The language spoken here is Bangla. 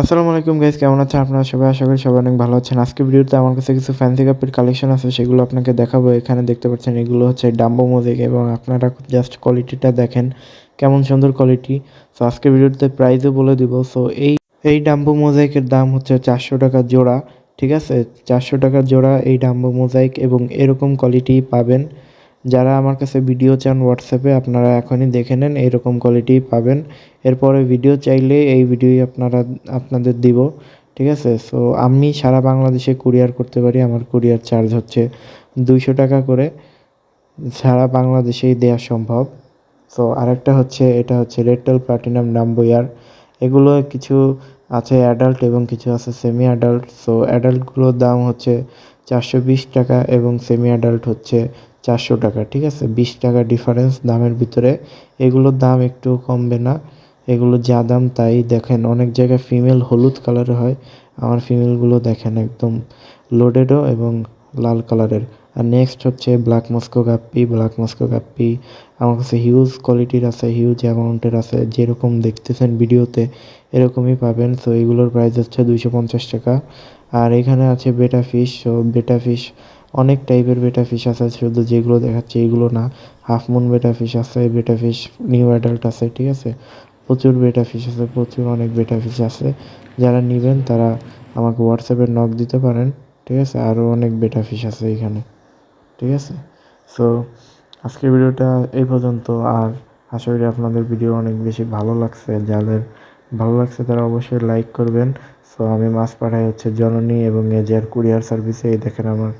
আসসালামু আলাইকুম গাইস কেমন আছেন? আপনারা সবাই আশা করি সবাই অনেক ভালো আছেন। আজকে ভিডিওতে আমার কাছে কিছু ফ্যান্সি কাপের কালেকশন আছে, সেগুলো আপনাকে দেখাবো। এখানে দেখতে পাচ্ছেন, এগুলো হচ্ছে ডাম্বো মোজেক এবং আপনারা জাস্ট কোয়ালিটিটা দেখেন, কেমন সুন্দর কোয়ালিটি সো আজকে ভিডিওতে প্রাইসও বলে দিব। সো এই এই ডাম্বো মোজাইকের দাম হচ্ছে চারশো টাকা জোড়া, ঠিক আছে? চারশো টাকা জোড়া এই ডাম্বো মোজাইক এবং এরকম কোয়ালিটি পাবেন। যারা আমার কাছে ভিডিও চান হোয়াটসঅ্যাপে আপনারা এখনই দেখে নেন, এরকম কোয়ালিটি পাবেন। এরপরে ভিডিও চাইলে এই ভিডিওই আপনারা, আপনাদের দিব, ঠিক আছে? সো আমি সারা বাংলাদেশে কুরিয়ার করতে পারি, আমার কুরিয়ার চার্জ হচ্ছে দুইশো টাকা করে। সারা বাংলাদেশেই দেওয়া সম্ভব। সো আরেকটা হচ্ছে, এটা হচ্ছে রেডটেল প্লাটিনাম নাম্বয়ার এগুলো কিছু আছে অ্যাডাল্ট এবং কিছু আছে সেমি অ্যাডাল্ট সো অ্যাডাল্টগুলোর দাম হচ্ছে চারশো বিশ টাকা এবং সেমি অ্যাডাল্ট হচ্ছে চারশো টাকা, ঠিক আছে? বিশ টাকা ডিফারেন্স দামের ভিতরে। এগুলোর দাম একটু কমবে না। এগুলো যা দাম তাই দেখেন। অনেক জায়গায় ফিমেল হলুদ কালারের হয়। আমার ফিমেলগুলো দেখেন একদম লোডেডও এবং লাল কালারের আর নেক্সট হচ্ছে black Moscow guppy black Moscow guppy আমার কাছে হিউজ কোয়ালিটির আছে হিউজ অ্যামাউন্টের আছে। যেরকম দেখতেছেন ভিডিওতে, এরকমই পাবেন। সো এগুলোর প্রাইস হচ্ছে দুইশো পঞ্চাশ টাকা। আর এখানে আছে বেটা ফিশ সো বেটা ফিশ অনেক টাইপের বেটা ফিশ আছে। শুধু যেগুলো দেখাচ্ছে, এগুলো না। হাফ মুন বেটা ফিশ আছে বেটা ফিশ নিউ অ্যাডাল্ট আছে, ঠিক আছে? প্রচুর বেটা ফিশ আছে, প্রচুর অনেক বেটা ফিশ আছে। যারা নেবেন তারা আমাকে হোয়াটসঅ্যাপে নক দিতে পারেন, ঠিক আছে? আরও অনেক বেটা ফিশ আছে এখানে, ঠিক আছে? সো আজকের ভিডিওটা এই পর্যন্ত। আর আশা করি আপনাদের ভিডিও অনেক বেশি ভালো লাগছে। যাদের ভালো লাগছে তারা অবশ্যই লাইক করবেন। সো আমি মাছ পাঠাই হচ্ছে জননী এবং এজিআর কুরিয়ার সার্ভিসে এই দেখেন আমার।